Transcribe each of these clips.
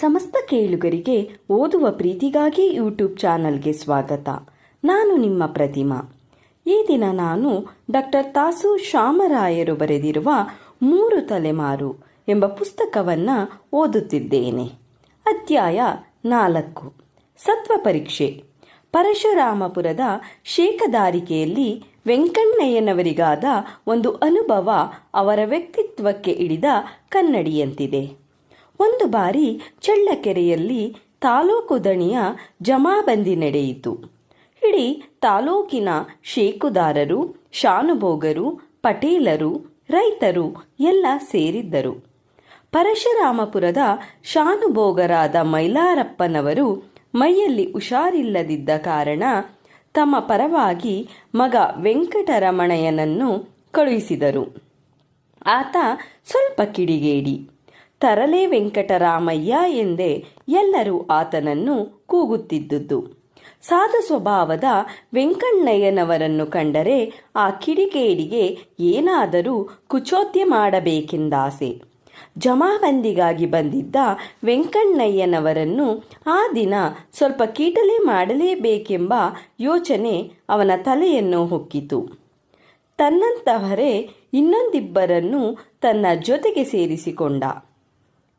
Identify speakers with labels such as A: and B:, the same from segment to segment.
A: ಸಮಸ್ತ ಕೇಳುಗರಿಗೆ ಓದುವ ಪ್ರೀತಿಗಾಗಿ ಯೂಟ್ಯೂಬ್ ಚಾನಲ್ಗೆ ಸ್ವಾಗತ. ನಾನು ನಿಮ್ಮ ಪ್ರತಿಮಾ. ಈ ದಿನ ನಾನು ಡಾಕ್ಟರ್ ತಾಸು ಶ್ಯಾಮರಾಯರು ಬರೆದಿರುವ ಮೂರು ತಲೆಮಾರು ಎಂಬ ಪುಸ್ತಕವನ್ನು ಓದುತ್ತಿದ್ದೇನೆ. ಅಧ್ಯಾಯ ನಾಲ್ಕು. ಸತ್ವ ಪರೀಕ್ಷೆ. ಪರಶುರಾಮಪುರದ ಶೇಕದಾರಿಕೆಯಲ್ಲಿ ವೆಂಕಣ್ಣಯ್ಯನವರಿಗಾದ ಒಂದು ಅನುಭವ ಅವರ ವ್ಯಕ್ತಿತ್ವಕ್ಕೆ ಹಿಡಿದ ಕನ್ನಡಿಯಂತಿದೆ. ಒಂದು ಬಾರಿ ಚಳ್ಳಕೆರೆಯಲ್ಲಿ ತಾಲೂಕು ದಣಿಯ ಜಮಾಬಂದಿ ನಡೆಯಿತು. ಇಡೀ ತಾಲೂಕಿನ ಶೇಕುದಾರರು, ಶಾನುಭೋಗರು, ಪಟೇಲರು, ರೈತರು ಎಲ್ಲ ಸೇರಿದ್ದರು. ಪರಶುರಾಮಪುರದ ಶಾನುಭೋಗರಾದ ಮೈಲಾರಪ್ಪನವರು ಮೈಯಲ್ಲಿ ಹುಷಾರಿಲ್ಲದಿದ್ದ ಕಾರಣ ತಮ್ಮ ಪರವಾಗಿ ಮಗ ವೆಂಕಟರಮಣಯ್ಯನನ್ನು ಕಳುಹಿಸಿದರು. ಆತ ಸ್ವಲ್ಪ ಕಿಡಿಗೇಡಿ. ತರಲೆ ವೆಂಕಟರಾಮಯ್ಯ ಎಂದೇ ಎಲ್ಲರೂ ಆತನನ್ನು ಕೂಗುತ್ತಿದ್ದುದು ಸಾಧ ಸ್ವಭಾವದ ವೆಂಕಣ್ಣಯ್ಯನವರನ್ನು ಕಂಡರೆ ಆ ಕಿಡಿಗೇಡಿಗೆ ಏನಾದರೂ ಕುಚೋದ್ಯ ಮಾಡಬೇಕೆಂದಾಸೆ. ಜಮಾಬಂದಿಗಾಗಿ ಬಂದಿದ್ದ ವೆಂಕಣ್ಣಯ್ಯನವರನ್ನು ಆ ದಿನ ಸ್ವಲ್ಪ ಕೀಟಲೆ ಮಾಡಲೇಬೇಕೆಂಬ ಯೋಚನೆ ಅವನ ತಲೆಯನ್ನು ಹೊಕ್ಕಿತು. ತನ್ನಂತಹರೇ ಇನ್ನೊಂದಿಬ್ಬರನ್ನು ತನ್ನ ಜೊತೆಗೆ ಸೇರಿಸಿಕೊಂಡ.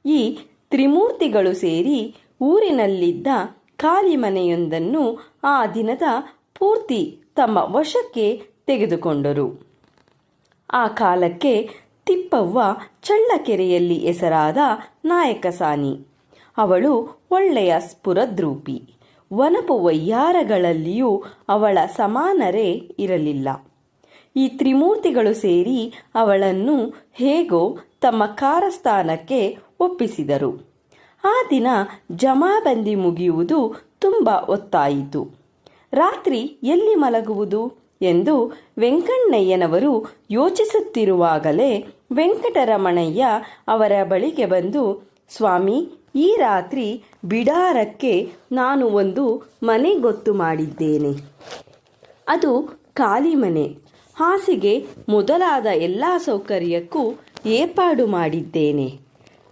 A: ಈ ತ್ರಿಮೂರ್ತಿಗಳು ಸೇರಿ ಊರಿನಲ್ಲಿದ್ದ ಖಾಲಿ ಮನೆಯೊಂದನ್ನು ಆ ದಿನದ ಪೂರ್ತಿ ತಮ್ಮ ವಶಕ್ಕೆ ತೆಗೆದುಕೊಂಡರು. ಆ ಕಾಲಕ್ಕೆ ತಿಪ್ಪವ್ವ ಚಳ್ಳಕೆರೆಯಲ್ಲಿ ಹೆಸರಾದ ನಾಯಕಸಾನಿ. ಅವಳು ಒಳ್ಳೆಯ ಸ್ಫುರದ್ರೂಪಿ. ವನಪು ವಯ್ಯಾರಗಳಲ್ಲಿಯೂ ಅವಳ ಸಮಾನರೇ ಇರಲಿಲ್ಲ. ಈ ತ್ರಿಮೂರ್ತಿಗಳು ಸೇರಿ ಅವಳನ್ನು ಹೇಗೋ ತಮ್ಮ ಕಾರಸ್ಥಾನಕ್ಕೆ ಒಪ್ಪಿಸಿದರು. ಆ ದಿನ ಜಮಾಬಂದಿ ಮುಗಿಯುವುದು ತುಂಬ ಒತ್ತಾಯಿತು ರಾತ್ರಿ ಎಲ್ಲಿ ಮಲಗುವುದು ಎಂದು ವೆಂಕಣ್ಣಯ್ಯನವರು ಯೋಚಿಸುತ್ತಿರುವಾಗಲೇ ವೆಂಕಟರಮಣಯ್ಯ ಅವರ ಬಳಿಗೆ ಬಂದು, ಸ್ವಾಮಿ, ಈ ರಾತ್ರಿ ಬಿಡಾರಕ್ಕೆ ನಾನು ಒಂದು ಮನೆ ಗೊತ್ತು ಮಾಡಿದ್ದೇನೆ. ಅದು ಖಾಲಿ ಮನೆ. ಹಾಸಿಗೆ ಮೊದಲಾದ ಎಲ್ಲ ಸೌಕರ್ಯಕ್ಕೂ ಏರ್ಪಾಡು ಮಾಡಿದ್ದೇನೆ.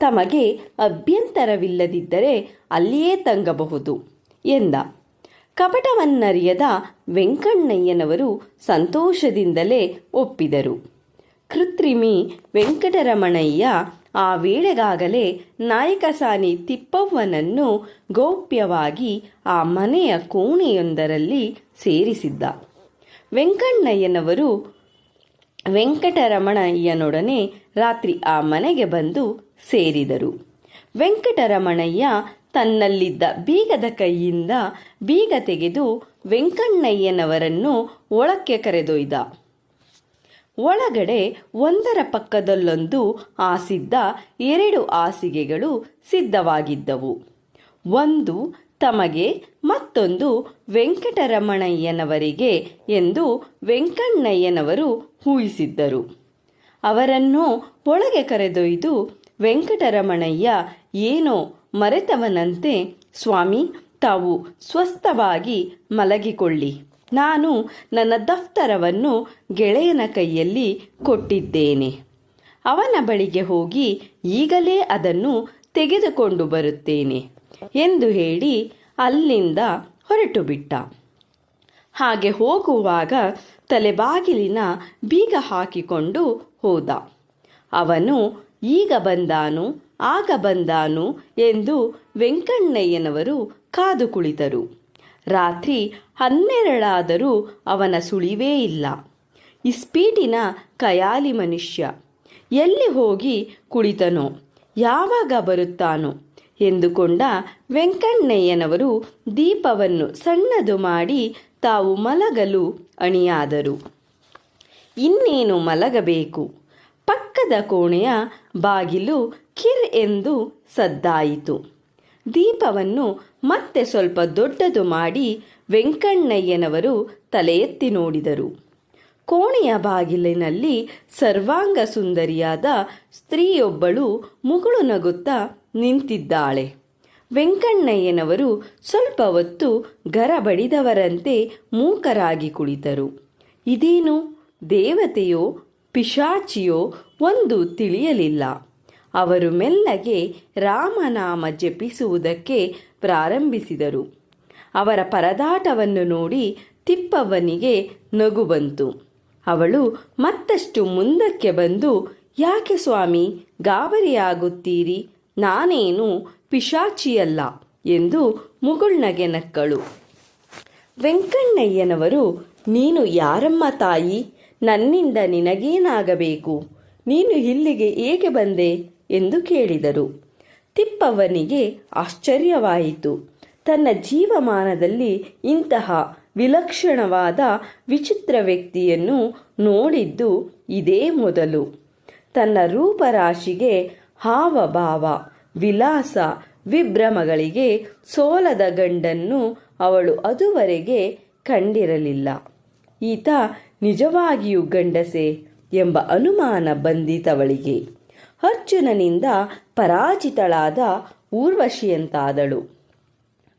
A: ತಮಗೆ ಅಭ್ಯಂತರವಿಲ್ಲದಿದ್ದರೆ ಅಲ್ಲಿಯೇ ತಂಗಬಹುದು ಎಂದ. ಕಪಟವನ್ನರಿಯದ ವೆಂಕಣ್ಣಯ್ಯನವರು ಸಂತೋಷದಿಂದಲೇ ಒಪ್ಪಿದರು. ಕೃತ್ರಿಮಿ ವೆಂಕಟರಮಣಯ್ಯ ಆ ವೇಳೆಗಾಗಲೇ ನಾಯಕಸಾನಿ ತಿಪ್ಪವ್ವನನ್ನು ಗೌಪ್ಯವಾಗಿ ಆ ಮನೆಯ ಕೋಣೆಯೊಂದರಲ್ಲಿ ಸೇರಿಸಿದ್ದ. ವೆಂಕಣ್ಣಯ್ಯನವರು ವೆಂಕಟರಮಣಯ್ಯನೊಡನೆ ರಾತ್ರಿ ಆ ಮನೆಗೆ ಬಂದು ಸೇರಿದರು. ವೆಂಕಟರಮಣಯ್ಯ ತನ್ನಲ್ಲಿದ್ದ ಬೀಗದ ಕೈಯಿಂದ ಬೀಗ ತೆಗೆದು ವೆಂಕಣ್ಣಯ್ಯನವರನ್ನು ಒಳಕ್ಕೆ ಕರೆದೊಯ್ದ. ಒಳಗಡೆ ಒಂದರ ಪಕ್ಕದಲ್ಲೊಂದು ಆಸಿದ್ದ ಎರಡು ಹಾಸಿಗೆಗಳು ಸಿದ್ಧವಾಗಿದ್ದವು. ಒಂದು ತಮಗೆ ಮತ್ತೊಂದು ವೆಂಕಟರಮಣಯ್ಯನವರಿಗೆ ಎಂದು ವೆಂಕಣ್ಣಯ್ಯನವರು ಊಹಿಸಿದ್ದರು. ಅವರನ್ನು ಒಳಗೆ ಕರೆದೊಯ್ದು ವೆಂಕಟರಮಣಯ್ಯ, ಏನೋ ಮರೆತವನಂತೆ, ಸ್ವಾಮಿ, ತಾವು ಸ್ವಸ್ಥವಾಗಿ ಮಲಗಿಕೊಳ್ಳಿ. ನಾನು ನನ್ನ ದಫ್ತರವನ್ನು ಗೆಳೆಯನ ಕೈಯಲ್ಲಿ ಕೊಟ್ಟಿದ್ದೇನೆ. ಅವನ ಬಳಿಗೆ ಹೋಗಿ ಈಗಲೇ ಅದನ್ನು ತೆಗೆದುಕೊಂಡು ಬರುತ್ತೇನೆ ಎಂದು ಹೇಳಿ ಅಲ್ಲಿಂದ ಹೊರಟು ಬಿಟ್ಟ. ಹಾಗೆ ಹೋಗುವಾಗ ತಲೆಬಾಗಿಲಿನ ಬೀಗ ಹಾಕಿಕೊಂಡು ಹೋದ. ಅವನು ಈಗ ಬಂದಾನು, ಆಗ ಬಂದಾನು ಎಂದು ವೆಂಕಣ್ಣಯ್ಯನವರು ಕಾದು ಕುಳಿತರು. ರಾತ್ರಿ ಹನ್ನೆರಡಾದರೂ ಅವನ ಸುಳಿವೇ ಇಲ್ಲ. ಇಸ್ಪೀಟಿನ ಕಯಾಲಿ ಮನುಷ್ಯ, ಎಲ್ಲಿ ಹೋಗಿ ಕುಳಿತನೋ, ಯಾವಾಗ ಬರುತ್ತಾನೋ ಎಂದುಕೊಂಡ ವೆಂಕಣ್ಣಯ್ಯನವರು ದೀಪವನ್ನು ಸಣ್ಣದು ಮಾಡಿ ತಾವು ಮಲಗಲು ಅಣಿಯಾದರು. ಇನ್ನೇನು ಮಲಗಬೇಕು? ಪಕ್ಕದ ಕೋಣೆಯ ಬಾಗಿಲು ಕಿರ್ ಎಂದು ಸದ್ದಾಯಿತು. ದೀಪವನ್ನು ಮತ್ತೆ ಸ್ವಲ್ಪ ದೊಡ್ಡದು ಮಾಡಿ ವೆಂಕಣ್ಣಯ್ಯನವರು ತಲೆ ಎತ್ತಿ ನೋಡಿದರು. ಕೋಣೆಯ ಬಾಗಿಲಿನಲ್ಲಿ ಸರ್ವಾಂಗ ಸುಂದರಿಯಾದ ಸ್ತ್ರೀಯೊಬ್ಬಳು ಮುಗುಳು ನಗುತ್ತಾ ನಿಂತಿದ್ದಾಳೆ. ವೆಂಕಣ್ಣಯ್ಯನವರು ಸ್ವಲ್ಪ ಹೊತ್ತು ಗರಬಡಿದವರಂತೆ ಮೂಕರಾಗಿ ಕುಳಿತರು. ಇದೇನು ದೇವತೆಯೋ ಪಿಶಾಚಿಯೋ ಒಂದು ತಿಳಿಯಲಿಲ್ಲ. ಅವರು ಮೆಲ್ಲಗೆ ರಾಮನಾಮ ಜಪಿಸುವುದಕ್ಕೆ ಪ್ರಾರಂಭಿಸಿದರು. ಅವರ ಪರದಾಟವನ್ನು ನೋಡಿ ತಿಪ್ಪವ್ವನಿಗೆ ನಗು ಬಂತು ಅವಳು ಮತ್ತಷ್ಟು ಮುಂದಕ್ಕೆ ಬಂದು, ಯಾಕೆ ಸ್ವಾಮಿ, ಗಾಬರಿಯಾಗುತ್ತೀರಿ? ನಾನೇನು ಪಿಶಾಚಿಯಲ್ಲ ಎಂದು ಮುಗುಳ್ನಗೆ ನಕ್ಕಳು. ವೆಂಕಣ್ಣಯ್ಯನವರು, ನೀನು ಯಾರಮ್ಮ ತಾಯಿ? ನನ್ನಿಂದ ನಿನಗೇನಾಗಬೇಕು? ನೀನು ಇಲ್ಲಿಗೆ ಏಕೆ ಬಂದೆ? ಎಂದು ಕೇಳಿದರು. ತಿಪ್ಪವ್ವನಿಗೆ ಆಶ್ಚರ್ಯವಾಯಿತು. ತನ್ನ ಜೀವಮಾನದಲ್ಲಿ ಇಂತಹ ವಿಲಕ್ಷಣವಾದ ವಿಚಿತ್ರ ವ್ಯಕ್ತಿಯನ್ನು ನೋಡಿದ್ದು ಇದೇ ಮೊದಲು. ತನ್ನ ರೂಪರಾಶಿಗೆ ಹಾವಭಾವ, ವಿಲಾಸ, ವಿಭ್ರಮಗಳಿಗೆ ಸೋಲದ ಗಂಡನ್ನು ಅವಳು ಅದುವರೆಗೆ ಕಂಡಿರಲಿಲ್ಲ. ಈತ ನಿಜವಾಗಿಯೂ ಗಂಡಸೆ ಎಂಬ ಅನುಮಾನ ಬಂದಿತವಳಿಗೆ ಅರ್ಜುನನಿಂದ ಪರಾಜಿತಳಾದ ಊರ್ವಶಿಯಂತಾದಳು.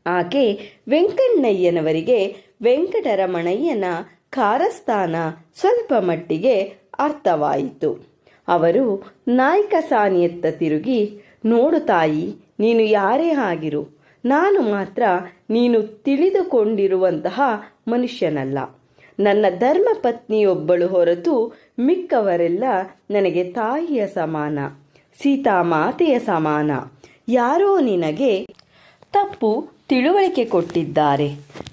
A: ಆಕೆ ವೆಂಕಣ್ಣಯ್ಯನವರಿಗೆ ವೆಂಕಟರಮಣಯ್ಯನ ಕಾರಸ್ಥಾನ ಸ್ವಲ್ಪ ಮಟ್ಟಿಗೆ ಅರ್ಥವಾಯಿತು. ಅವರು ನಾಯಕ ಸಾನಿಯತ್ತ ತಿರುಗಿ, ನೋಡು ತಾಯಿ, ನೀನು ಯಾರೇ ಆಗಿರು, ನಾನು ಮಾತ್ರ ನೀನು ತಿಳಿದುಕೊಂಡಿರುವಂತಹ ಮನುಷ್ಯನಲ್ಲ. ನನ್ನ ಧರ್ಮ ಪತ್ನಿಯೊಬ್ಬಳು ಹೊರತು ಮಿಕ್ಕವರೆಲ್ಲ ನನಗೆ ತಾಯಿಯ ಸಮಾನ, ಸೀತಾಮಾತೆಯ ಸಮಾನ. ಯಾರೋ ನಿನಗೆ ತಪ್ಪು ತಿಳುವಳಿಕೆ ಕೊಟ್ಟಿದ್ದಾರೆ.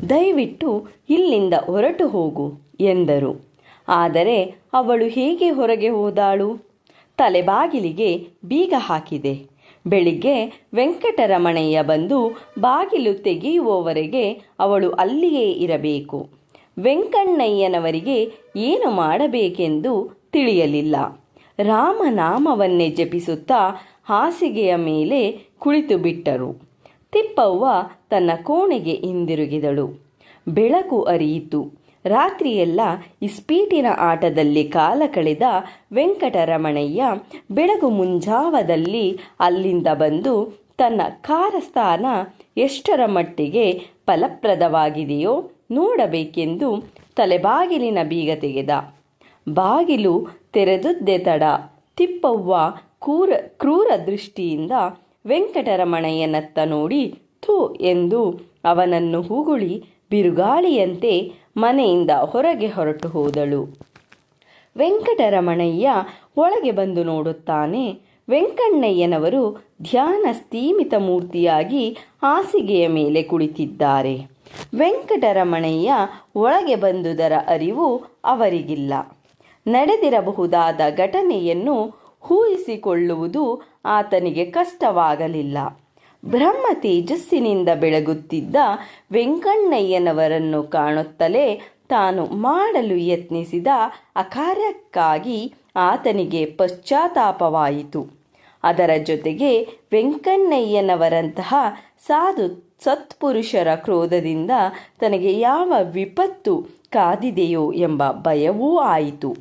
A: ದಯವಿಟ್ಟು ಇಲ್ಲಿಂದ ಹೊರಟು ಹೋಗು ಎಂದರು. ಆದರೆ ಅವಳು ಹೇಗೆ ಹೊರಗೆ ಹೋದಾಳು? ತಲೆಬಾಗಿಲಿಗೆ ಬೀಗ ಹಾಕಿದೆ. ಬೆಳಿಗ್ಗೆ ವೆಂಕಟರಮಣಯ್ಯ ಬಂದು ಬಾಗಿಲು ತೆಗೆಯುವವರೆಗೆ ಅವಳು ಅಲ್ಲಿಯೇ ಇರಬೇಕು. ವೆಂಕಣ್ಣಯ್ಯನವರಿಗೆ ಏನು ಮಾಡಬೇಕೆಂದು ತಿಳಿಯಲಿಲ್ಲ. ರಾಮನಾಮವನ್ನೇ ಜಪಿಸುತ್ತಾ ಹಾಸಿಗೆಯ ಮೇಲೆ ಕುಳಿತು ಬಿಟ್ಟರು. ತಿಪ್ಪವ್ವ ತನ್ನ ಕೋಣೆಗೆ ಹಿಂದಿರುಗಿದಳು. ಬೆಳಕು ಅರಿಯಿತು. ರಾತ್ರಿಯೆಲ್ಲ ಇಸ್ಪೀಟಿನ ಆಟದಲ್ಲಿ ಕಾಲ ಕಳೆದ ವೆಂಕಟರಮಣಯ್ಯ ಬೆಳಗು ಮುಂಜಾವದಲ್ಲಿ ಅಲ್ಲಿಂದ ಬಂದು ತನ್ನ ಕಾರಸ್ಥಾನ ಎಷ್ಟರ ಮಟ್ಟಿಗೆ ಫಲಪ್ರದವಾಗಿದೆಯೋ ನೋಡಬೇಕೆಂದು ತಲೆಬಾಗಿಲಿನ ಬೀಗ ತೆಗೆದ. ಬಾಗಿಲು ತೆರೆದುದ್ದೆ ತಡ. ತಿಪ್ಪವ್ವ ಕೂರ ಕ್ರೂರ ದೃಷ್ಟಿಯಿಂದ ವೆಂಕಟರಮಣಯ್ಯನತ್ತ ನೋಡಿ ಥೂ ಎಂದು ಅವನನ್ನು ಹೂಗುಳಿ ಬಿರುಗಾಳಿಯಂತೆ ಮನೆಯಿಂದ ಹೊರಗೆ ಹೊರಟು ಹೋದಳು. ವೆಂಕಟರಮಣಯ್ಯ ಒಳಗೆ ಬಂದು ನೋಡುತ್ತಾನೆ, ವೆಂಕಣ್ಣಯ್ಯನವರು ಧ್ಯಾನ ಸ್ಥೀಮಿತ ಮೂರ್ತಿಯಾಗಿ ಹಾಸಿಗೆಯ ಮೇಲೆ ಕುಳಿತಿದ್ದಾರೆ. ವೆಂಕಟರಮಣಯ್ಯ ಒಳಗೆ ಬಂದುದರ ಅರಿವು ಅವರಿಗಿಲ್ಲ. ನಡೆದಿರಬಹುದಾದ ಘಟನೆಯನ್ನು ಊಹಿಸಿಕೊಳ್ಳುವುದು ಆತನಿಗೆ ಕಷ್ಟವಾಗಲಿಲ್ಲ. ಬ್ರಹ್ಮ ತೇಜಸ್ಸಿನಿಂದ ಬೆಳಗುತ್ತಿದ್ದ ವೆಂಕಣ್ಣಯ್ಯನವರನ್ನು ಕಾಣುತ್ತಲೇ ತಾನು ಮಾಡಲು ಯತ್ನಿಸಿದ ಅಕಾರ್ಯಕ್ಕಾಗಿ ಆತನಿಗೆ ಪಶ್ಚಾತ್ತಾಪವಾಯಿತು. ಅದರ ಜೊತೆಗೆ ವೆಂಕಣ್ಣಯ್ಯನವರಂತಹ ಸಾಧು ಸತ್ಪುರುಷರ ಕ್ರೋಧದಿಂದ ತನಗೆ ಯಾವ ವಿಪತ್ತು ಕಾದಿದೆಯೋ ಎಂಬ ಭಯವೂ ಆಯಿತು.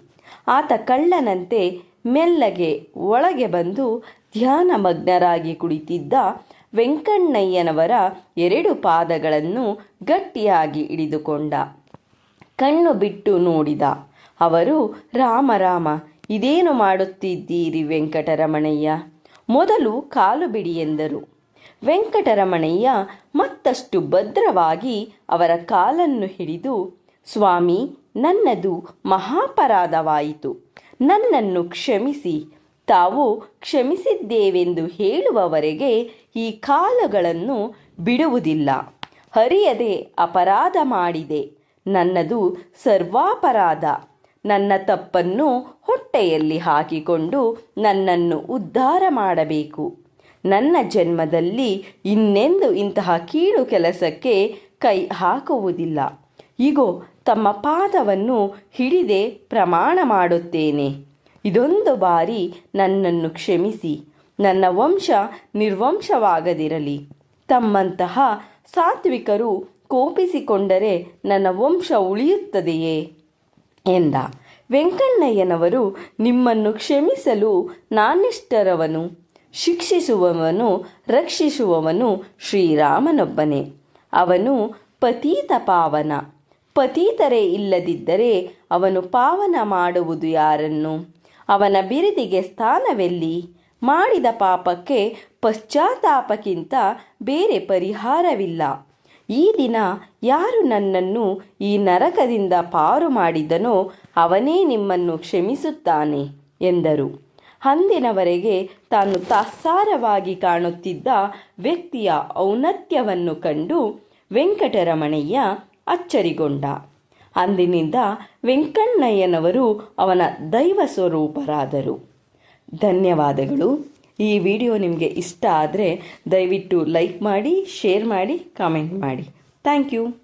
A: ಆತ ಕಳ್ಳನಂತೆ ಮೆಲ್ಲಗೆ ಒಳಗೆ ಬಂದು ಧ್ಯಾನಮಗ್ನರಾಗಿ ಕುಳಿತಿದ್ದ ವೆಂಕಣ್ಣಯ್ಯನವರ ಎರಡು ಪಾದಗಳನ್ನು ಗಟ್ಟಿಯಾಗಿ ಹಿಡಿದುಕೊಂಡ. ಕಣ್ಣು ಬಿಟ್ಟು ನೋಡಿದ. ಅವರು, ರಾಮ ರಾಮ, ಇದೇನು ಮಾಡುತ್ತಿದ್ದೀರಿ ವೆಂಕಟರಮಣಯ್ಯ? ಮೊದಲು ಕಾಲು ಬಿಡಿ ಎಂದರು. ವೆಂಕಟರಮಣಯ್ಯ ಮತ್ತಷ್ಟು ಭದ್ರವಾಗಿ ಅವರ ಕಾಲನ್ನು ಹಿಡಿದು, ಸ್ವಾಮಿ, ನನ್ನದು ಮಹಾಪರಾಧವಾಯಿತು. ನನ್ನನ್ನು ಕ್ಷಮಿಸಿ. ತಾವು ಕ್ಷಮಿಸಿದ್ದೇವೆಂದು ಹೇಳುವವರೆಗೆ ಈ ಕಾಲಗಳನ್ನು ಬಿಡುವುದಿಲ್ಲ. ಹರಿಯದೆ ಅಪರಾಧ ಮಾಡಿದೆ. ನನ್ನದು ಸರ್ವಾಪರಾಧ. ನನ್ನ ತಪ್ಪನ್ನು ಹೊಟ್ಟೆಯಲ್ಲಿ ಹಾಕಿಕೊಂಡು ನನ್ನನ್ನು ಉದ್ಧಾರ ಮಾಡಬೇಕು. ನನ್ನ ಜನ್ಮದಲ್ಲಿ ಇನ್ನೆಂದು ಇಂತಹ ಕೀಳು ಕೆಲಸಕ್ಕೆ ಕೈ ಹಾಕುವುದಿಲ್ಲ. ಇಗೋ, ತಮ್ಮ ಪಾದವನ್ನು ಹಿಡಿದೆ ಪ್ರಮಾಣ ಮಾಡುತ್ತೇನೆ. ಇದೊಂದು ಬಾರಿ ನನ್ನನ್ನು ಕ್ಷಮಿಸಿ. ನನ್ನ ವಂಶ ನಿರ್ವಂಶವಾಗದಿರಲಿ. ತಮ್ಮಂತಹ ಸಾತ್ವಿಕರು ಕೋಪಿಸಿಕೊಂಡರೆ ನನ್ನ ವಂಶ ಉಳಿಯುತ್ತದೆಯೇ? ಎಂದ. ವೆಂಕಣ್ಣಯ್ಯನವರು ನಿಮ್ಮನ್ನು ಕ್ಷಮಿಸಲು ನಾನಿಷ್ಟರವನು. ಶಿಕ್ಷಿಸುವವನು, ರಕ್ಷಿಸುವವನು ಶ್ರೀರಾಮನೊಬ್ಬನೇ. ಅವನು ಪತೀತ ಪಾವನ. ಪತೀತರೇ ಇಲ್ಲದಿದ್ದರೆ ಅವನು ಪಾವನ ಮಾಡುವುದು ಯಾರನ್ನು? ಅವನ ಬಿರುದಿಗೆ ಸ್ಥಾನವೆಲ್ಲಿ? ಮಾಡಿದ ಪಾಪಕ್ಕೆ ಪಶ್ಚಾತ್ತಾಪಕ್ಕಿಂತ ಬೇರೆ ಪರಿಹಾರವಿಲ್ಲ. ಈ ದಿನ ಯಾರು ನನ್ನನ್ನು ಈ ನರಕದಿಂದ ಪಾರು ಮಾಡಿದನೋ ಅವನೇ ನಿಮ್ಮನ್ನು ಕ್ಷಮಿಸುತ್ತಾನೆ ಎಂದರು. ಅಂದಿನವರೆಗೆ ತಾನು ತಾತ್ಸಾರವಾಗಿ ಕಾಣುತ್ತಿದ್ದ ವ್ಯಕ್ತಿಯ ಔನ್ನತ್ಯವನ್ನು ಕಂಡು ವೆಂಕಟರಮಣಯ್ಯ ಅಚ್ಚರಿಗೊಂಡ. ಅಂದಿನಿಂದ ವೆಂಕಣ್ಣಯ್ಯನವರು ಅವನ ದೈವ ಸ್ವರೂಪರಾದರು. ಧನ್ಯವಾದಗಳು. ಈ ವಿಡಿಯೋ ನಿಮಗೆ ಇಷ್ಟ ಆದರೆ ದಯವಿಟ್ಟು ಲೈಕ್ ಮಾಡಿ ಶೇರ್ ಮಾಡಿ ಕಾಮೆಂಟ್ ಮಾಡಿ. Thank you